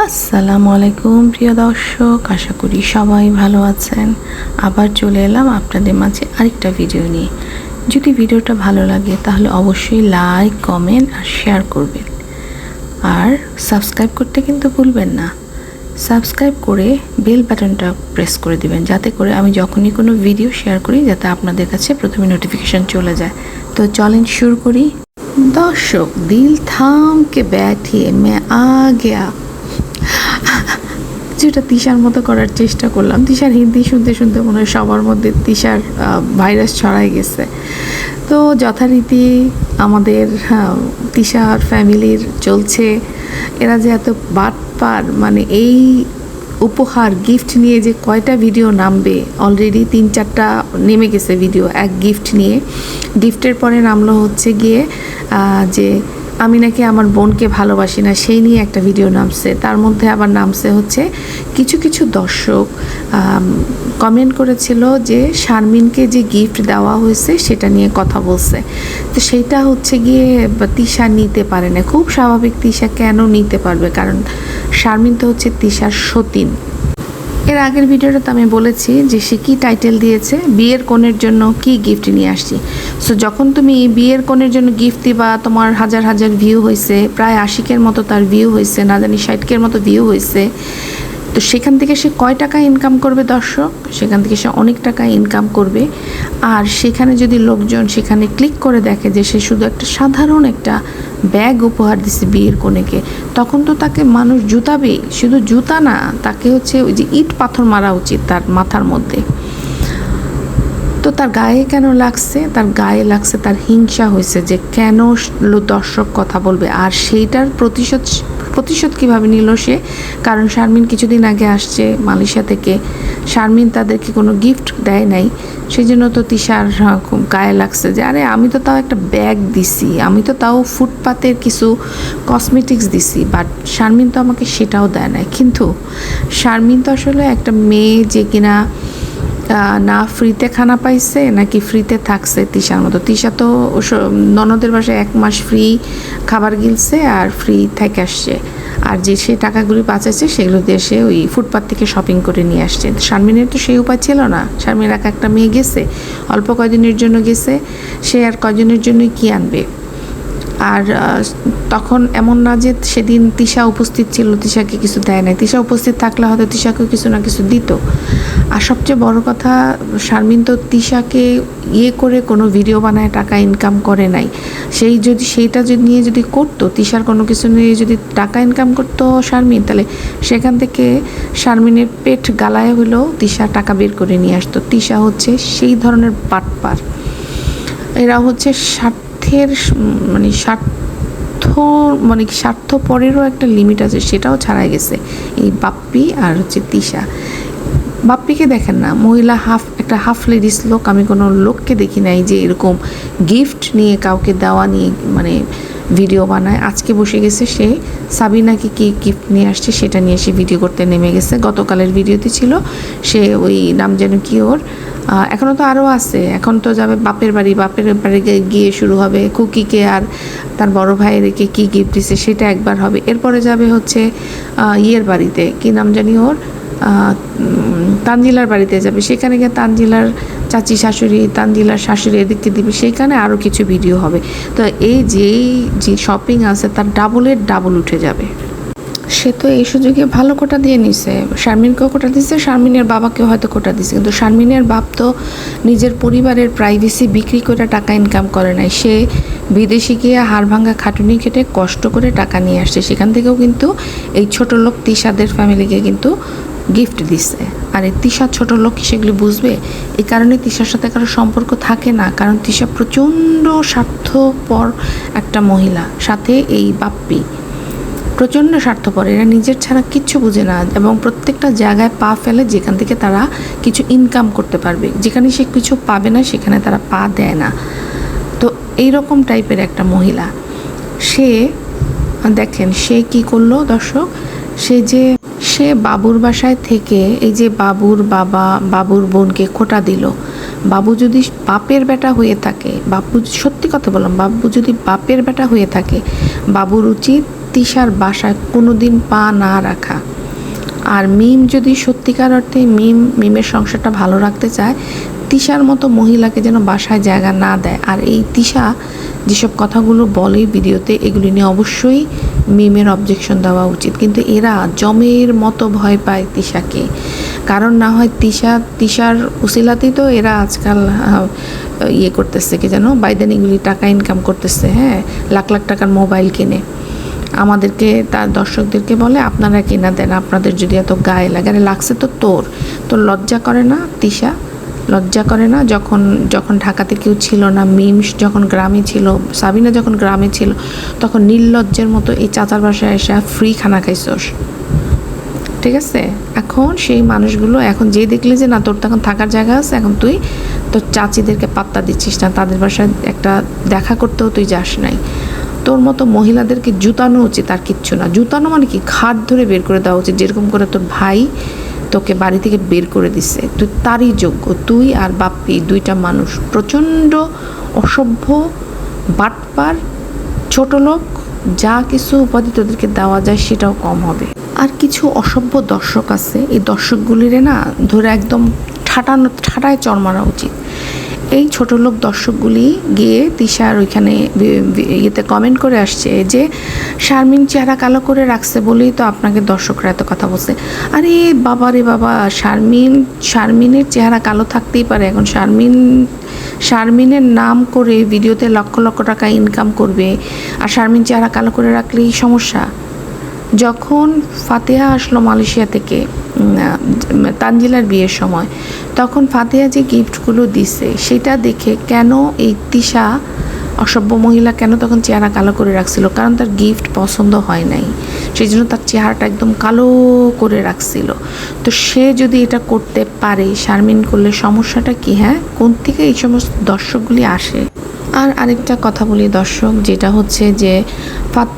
আসসালামু আলাইকুম, প্রিয় দর্শক। আশা করি সবাই ভালো আছেন। আবার চলে এলাম আপনাদের মাঝে আরেকটা ভিডিও নিয়ে। যদি ভিডিওটা ভালো লাগে, তাহলে অবশ্যই লাইক, কমেন্ট আর শেয়ার করবেন। আর সাবস্ক্রাইব করতে কিন্তু ভুলবেন না। সাবস্ক্রাইব করে বেল বাটনটা প্রেস করে দিবেন, যাতে করে আমি যখনই কোনো ভিডিও শেয়ার করি, যাতে আপনাদের কাছে প্রথমে নোটিফিকেশান চলে যায়। তো চলেন শুরু করি। দর্শক, দিল থামকে ব্যাঠিয়ে, মে আ যেটা তিশার মতো করার চেষ্টা করলাম। তিশার হিন্দি শুনতে শুনতে মনে হয় সবার মধ্যে তিশার ভাইরাস ছড়াই গেছে। তো যথারীতি আমাদের তিশার ফ্যামিলির চলছে। এরা যে এত বাটপার মানে এই উপহার, গিফট নিয়ে যে কয়টা ভিডিও নামবে অলরেডি তিন চারটা নেমে গেছে ভিডিও এক গিফট নিয়ে। গিফটের পরে নামলো হচ্ছে গিয়ে যে আমি নাকি আমার বোনকে ভালোবাসি না, সেই নিয়ে একটা ভিডিও নামছে। তার মধ্যে আবার নামছে হচ্ছে, কিছু কিছু দর্শক কমেন্ট করেছিল যে শারমিনকে যে গিফট দেওয়া হয়েছে সেটা নিয়ে কথা বলছে। তো সেইটা হচ্ছে গিয়ে তিশা নিতে পারে না। খুব স্বাভাবিক তিশা কেন নিতে পারবে? কারণ শারমিন তো হচ্ছে তিশার সতীন। এর আগের ভিডিওটাতে আমি বলেছি যে সে কী টাইটেল দিয়েছে, বিয়ের কোণের জন্য কি গিফট নিয়ে আসছি। সো যখন তুমি বিয়ের কনের জন্য গিফট দিবা, তোমার হাজার হাজার ভিউ হয়েছে প্রায় আশিকের মতো তার ভিউ হয়েছে না জানি ষাটকের মতো ভিউ হয়েছে তো সেখান থেকে সে কয় টাকা ইনকাম করবে দর্শক? সেখান থেকে সে অনেক টাকা ইনকাম করবে। আর সেখানে যদি লোকজন সেখানে ক্লিক করে দেখে যে সে শুধু একটা সাধারণ একটা ব্যাগ উপহার দিছে বিয়ের কোণেকে তখন তো তাকে মানুষ জুতাবেই শুধু জুতা না, তাকে হচ্ছে ওই যে ইট পাথর মারা উচিত তার মাথার মধ্যে। তো তার গায়ে কেন লাগছে? তার গায়ে লাগছে তার হিংসা হয়েছে যে কেন দর্শক কথা বলবে? আর সেইটার প্রতিশোধ প্রতিশোধ কীভাবে নিল সে? কারণ শারমিন কিছুদিন আগে আসছে মালয়েশিয়া থেকে। শারমিন তাদেরকে কোনো গিফট দেয় নাই। সেই জন্য তো তিশার খুব গায়ে লাগছে যে, আরে, আমি তো তাও একটা ব্যাগ দিছি। আমি তো তাও ফুটপাতের কিছু কসমেটিক্স দিছি। বাট শারমিন তো আমাকে সেটাও দেয় নাই। কিন্তু শারমিন তো আসলে একটা মেয়ে যে কিনা না ফ্রিতে খানা পাইছে, নাকি ফ্রিতে থাকছে তিশার মতো? তিশা তো ননদের বাসায় এক মাস ফ্রি খাবার গিলছে আর ফ্রি থেকে আসছে। আর যে সে টাকাগুলি বাঁচাচ্ছে সেগুলো দিয়ে সে ওই ফুটপাত থেকে শপিং করে নিয়ে আসছে। শারমিনের তো সেই উপায় ছিল না। শারমিন একা একটা মেয়ে গেছে, অল্প কয়দিনের জন্য গেছে, সে আর কয়দিনের জন্যই কি আনবে? আর তখন এমন না যে সেদিন তিশা উপস্থিত ছিল, তিশাকে কিছু দেয় নাই। তিশা উপস্থিত থাকলে হয়তো তিশাকেও কিছু না কিছু দিত। আর সবচেয়ে বড় কথা, শারমিন তো তিশাকে ইয়ে করে কোনো ভিডিও বানায়, টাকা ইনকাম করে নাই। সেই যদি, সেইটা যদি নিয়ে যদি করতো, তিশার কোনো কিছু নিয়ে যদি টাকা ইনকাম করতো শারমিন, তাহলে সেখান থেকে শারমিনের পেট গালায় হলেও তিশা টাকা বের করে নিয়ে আসতো। তিশা হচ্ছে সেই ধরনের পাটপার। এরা হচ্ছে স্বার্থের মানে স্বার্থ মানে কি স্বার্থ পরেরও একটা লিমিট আছে, সেটাও ছাড়াই গেছে। এই বাপ্পি আর হচ্ছে তিশা। বাপ্পিকে দেখেন না, মহিলা হাফ একটা হাফ লেডিস লোক, আমি কোনো লোককে দেখি নাই যে এরকম গিফট নিয়ে, কাউকে দেওয়া নিয়ে মানে ভিডিও বানায়। আজকে বসে গেছে সে, সাবিনাকে কি গিফট নিয়ে আসছে সেটা নিয়ে সে ভিডিও করতে নেমে গেছে। গতকালের ভিডিওতে ছিল, সে ওই নাম যেন কি ওর? আহ, এখনও তো আরও আছে। এখন তো যাবে বাপের বাড়ি। বাপের বাড়ি গিয়ে- শুরু হবে কুকিকে আর তার বড় ভাইয়েরকে কী গিফট দিছে সেটা একবার হবে। এরপরে যাবে হচ্ছে ইয়ের বাড়িতে। কি নাম জানি ওর? তানজিলার বাড়িতে যাবে। সেখানে গিয়ে তানজিলার চাচি শাশুড়ি তানজিলার শাশুড়ি এদিকে দিবে। সেইখানে আরও কিছু ভিডিও হবে। তো এই যেই যে শপিং আছে তার ডাবলের ডাবল উঠে যাবে। সে তো এই সুযোগে ভালো কোটা দিয়ে নিছে। শারমিনকেও কোটা দিছে, শারমিনের বাবাকেও হয়তো কোটা দিছে। কিন্তু শারমিনের বাপ তো নিজের পরিবারের প্রাইভেসি বিক্রি করে টাকা ইনকাম করে নাই। সে বিদেশে গিয়ে হাড় ভাঙা খাটুনি খেটে কষ্ট করে টাকা নিয়ে আসছে। সেখান থেকেও কিন্তু এই ছোট লোক তিশাদের ফ্যামিলিকে কিন্তু গিফট দিছে। আর এই তিশা ছোট লোক সেগুলি বুঝবে? এই কারণে তিশার সাথে কারও সম্পর্ক থাকে না। কারণ তিশা প্রচণ্ড স্বার্থপর একটা মহিলা। সাথে এই বাপ্পি। প্রচণ্ড স্বার্থপর। এরা নিজের ছাড়া কিচ্ছু বুঝে না এবং প্রত্যেকটা জায়গায় পা ফেলে যেখান থেকে তারা কিছু ইনকাম করতে পারবে। যেখানে সে কিছু পাবে না, সেখানে তারা পা দেয় না। তো এই রকম টাইপের একটা মহিলা। সে, দেখেন, সে কি করল দর্শক? সে যে, সে বাবুর বাসায় থেকে এই যে বাবুর বাবা, বাবুর বোনকে খোটা দিল। বাবু যদি বাপের বেটা হয়ে থাকে বাবু সত্যি কথা বললাম, বাবু যদি বাপের বেটা হয়ে থাকে, বাবুর উচিত তিশার বাসায় কোনো দিন পা না রাখা। আর মিম যদি সত্যিকার অর্থে মিম, মিমের সংসারটা ভালো রাখতে চায়, তিশার মতো মহিলাকে যেন বাসায় জায়গা না দেয়। আর এই তিশা যেসব কথাগুলো বলে ভিডিওতে, এগুলি নিয়ে অবশ্যই মিমের অবজেকশন দেওয়া উচিত। কিন্তু এরা জমের মতো ভয় পায় তিশাকে। কারণ না হয় তিশা, তিশার উসিলাতেই তো এরা আজকাল ইয়ে করতেছে, কি যেন বাইদেন এগুলি টাকা ইনকাম করতেছে হ্যাঁ লাখ লাখ টাকার মোবাইল কিনে। আমাদেরকে, তার দর্শকদেরকে বলে, আপনারা কিনা দেন, আপনাদের যদি এত গায়ে লাগে। আরে, লাগছে তো তোর। তোর লজ্জা করে না, তিশা? লজ্জা করে না? যখন যখন ঢাকাতে কেউ ছিল না, মিমস যখন গ্রামে ছিল, সাবিনা যখন গ্রামে ছিল, তখন নির্লজ্জের মতো এই চাচার বাসায় এসে ফ্রি খানা খাইছোস। ঠিক আছে? এখন সেই মানুষগুলো, এখন যে দেখলি যে, না, তোর তখন থাকার জায়গা আছে, এখন তুই তোর চাচিদেরকে পাত্তা দিচ্ছিস না, তাদের বাসায় একটা দেখা করতেও তুই যাস নাই। তোর মতো মহিলাদেরকে জুতানো উচিত আর কিচ্ছু না। জুতানো মানে কি? খাট ধরে বের করে দেওয়া উচিত। যেরকম করে তোর ভাই তোকে বাড়ি থেকে বের করে দিছে। তুই তারই যোগ্য। তুই আর বাপ্পি দুইটা মানুষ। প্রচণ্ড অসভ্য, বাটপার, ছোট লোক। যা কিছু উপাধি তোদেরকে দেওয়া যায় সেটাও কম হবে। আর কিছু অসভ্য দর্শক আছে। এই দর্শকগুলিরে না ধরে একদম ঠাটানো ঠাটায় চর মারা উচিত। এই ছোট লোক দর্শকগুলি গিয়ে তিশার ওইখানে ইয়েতে কমেন্ট করে আসছে যে, শারমিন চেহারা কালো করে রাখছে বলেই তো আপনাকে দর্শকরা এত কথা বলছে। আরে বাবা রে বাবা, শারমিন, শারমিনের চেহারা কালো থাকতেই পারে। এখন শারমিন, শারমিনের নাম করে ভিডিওতে লক্ষ লক্ষ টাকা ইনকাম করবে। আর শারমিন চেহারা কালো করে রাখলেই সমস্যা। যখন ফাতেহা আসলো মালয়েশিয়া থেকে তানজিলার বিয়ের সময়, তখন ফাতেহা যে গিফটগুলো দিছে, সেটা দেখে কেন এই তিশা অসভ্য মহিলা কেন তখন চেহারা কালো করে রাখছিল? কারণ তার গিফট পছন্দ হয় নাই। সেই জন্য তার চেহারাটা একদম কালো করে রাখছিল। তো সে যদি এটা করতে পারে, শারমিন করলে সমস্যাটা কি হ্যাঁ? কোন থেকে এই সমস্ত দর্শকগুলি আসে? আর আরেকটা কথা বলি দর্শক, যেটা হচ্ছে যে ফাত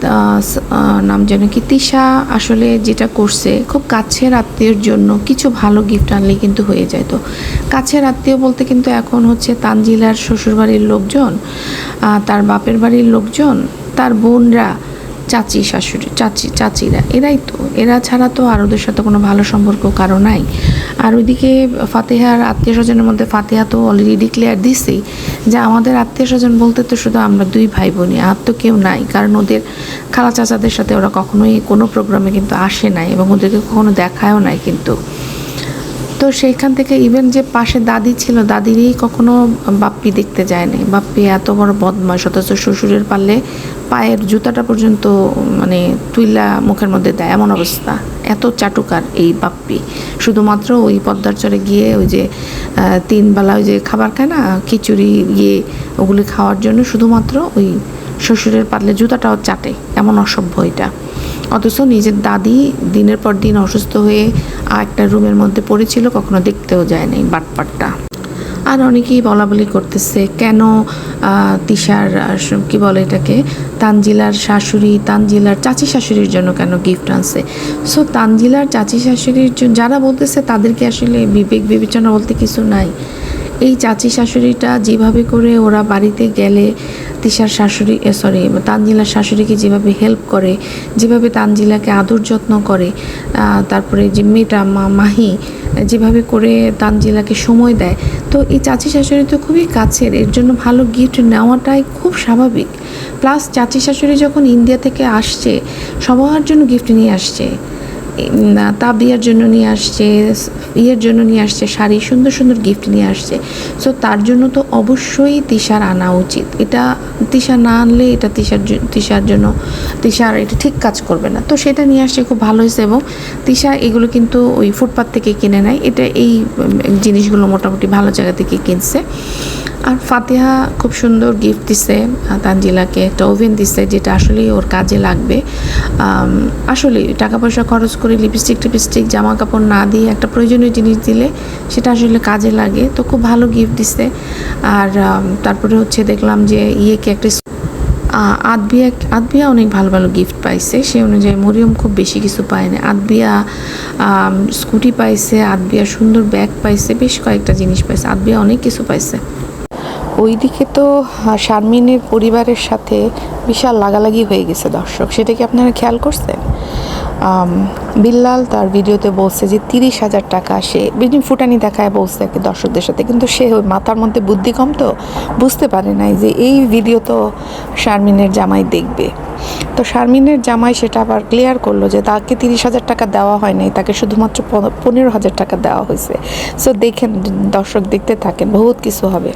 নাম যেন কি, তিশা আসলে যেটা করছে, খুব কাছের আত্মীয়র জন্য কিছু ভালো গিফট আনলে কিন্তু হয়ে যায়। তো কাছের আত্মীয় বলতে কিন্তু এখন হচ্ছে তানজিলার শ্বশুরবাড়ির লোকজন তার বাপের বাড়ির লোকজন, তার বোনরা, চাচি, শাশুড়ি, চাচি, চাচিরা, এরাই তো। এরা ছাড়া তো আর ওদের সাথে কোনো ভালো সম্পর্ক কারও নাই। আর ওইদিকে ফাতেহার আত্মীয় স্বজনের মধ্যে ফাতেহা তো অলরেডি ডিক্লেয়ার দিছেই যে আমাদের আত্মীয় স্বজন বলতে তো শুধু আমরা দুই ভাই বোনই আর তো কেউ নাই। কারণ ওদের খালা চাচাদের সাথে ওরা কখনোই কোনো প্রোগ্রামে কিন্তু আসে নাই এবং ওদেরকে কখনো দেখায়ও নাই কিন্তু। তো সেইখান থেকে ইভেন যে পাশে দাদি ছিল, দাদিরই কখনো বাপ্পি দেখতে যায়নি। বাপ্পি এত বড় বদমাস অথচ শ্বশুরের পারলে পায়ের জুতাটা পর্যন্ত মানে তুইলা মুখের মধ্যে দেয়, এমন অবস্থা। এত চাটুকার এই বাপ্পি। শুধুমাত্র ওই পদ্মার চরে গিয়ে ওই যে তিনবেলা তিন বেলা ওই যে খাবার খায় না, খিচুড়ি ইয়ে ওগুলি খাওয়ার জন্য শুধুমাত্র ওই শ্বশুরের পাতলে জুতাটাও চাটে। এমন অসভ্য এটা। অথচ নিজের দাদি দিনের পর দিন অসুস্থ হয়ে একটা রুমের মধ্যে পড়েছিল, কখনো দেখতেও যায় নাই বাটপাটটা। আর অনেকেই বলা বলি করতেছে, কেন তিশার কি বলে এটাকে, তানজিলার শাশুড়ি, তানজিলার চাচি শাশুড়ির জন্য কেন গিফট আনছে? সো তানজিলার চাচি শাশুড়ির জন্য যারা বলতেছে তাদেরকে আসলে বিবেক বিবেচনা বলতে কিছু নাই। এই চাচি শাশুড়িটা যেভাবে করে ওরা বাড়িতে গেলে তিশার শাশুড়ি সরি তানজিলার শাশুড়িকে যেভাবে হেল্প করে, যেভাবে তানজিলাকে আদর যত্ন করে তারপরে যে মেয়েটা মাহি যেভাবে করে তানজিলাকে সময় দেয়। তো এই চাচি শাশুড়ি তো খুবই কাছের, এর জন্য ভালো গিফট নেওয়াটাই খুব স্বাভাবিক। প্লাস চাচি শাশুড়ি যখন ইন্ডিয়া থেকে আসছে, সবার জন্য গিফট নিয়ে আসছে। তাবিয়ার জন্য নিয়ে আসছে, ইয়ের জন্য নিয়ে আসছে শাড়ি, সুন্দর সুন্দর গিফট নিয়ে আসছে। সো তার জন্য তো অবশ্যই তিশার আনা উচিত। এটা তিশা না আনলে এটা তিশার তিশার জন্য, তিশার এটা ঠিক কাজ করবে না। তো সেটা নিয়ে আসছে, খুব ভালো হয়েছে এবং তিশা এগুলো কিন্তু ওই ফুটপাথ থেকে কিনে নেয়। এটা এই জিনিসগুলো মোটামুটি ভালো জায়গা থেকে কিনছে। আর ফাতেহা খুব সুন্দর গিফট দিছে তানজিলাকে একটা ওভেন দিছে, যেটা আসলেই ওর কাজে লাগবে। আসলে টাকা পয়সা খরচ করে লিপস্টিক টিপস্টিক জামা কাপড় না দিয়ে একটা প্রয়োজনীয় জিনিস দিলে সেটা আসলে কাজে লাগে। তো খুব ভালো গিফট দিছে। আর তারপরে হচ্ছে দেখলাম যে ইয়েকে একটা আদবিয়া আদবিয়া অনেক ভালো ভালো গিফট পাইছে। সেই অনুযায়ী মরিয়ম খুব বেশি কিছু পায়নি আদবিয়া স্কুটি পাইছে, আদবিয়া সুন্দর ব্যাগ পাইছে, বেশ কয়েকটা জিনিস পাইছে। আদবিয়া অনেক কিছু পাইছে। ওইদিকে তো শারমিনের পরিবারের সাথে বিশাল লাগালাগি হয়ে গেছে দর্শক। সেটা কি আপনারা খেয়াল করছেন? বিল্লাল তার ভিডিওতে বলছে যে তিরিশ হাজার টাকা সে, বিভিন্ন ফুটানি দেখায় বলছে আর কি দর্শকদের সাথে। কিন্তু সে ওই মাথার মধ্যে বুদ্ধি কম তো, বুঝতে পারে নাই যে এই ভিডিও তো শারমিনের জামাই দেখবে। তো শারমিনের জামাই সেটা আবার ক্লিয়ার করল যে তাকে তিরিশ হাজার টাকা দেওয়া হয় নাই, তাকে শুধুমাত্র পনেরো হাজার টাকা দেওয়া হয়েছে। সো দেখেন, দর্শক দেখতে থাকেন, বহুত কিছু হবে।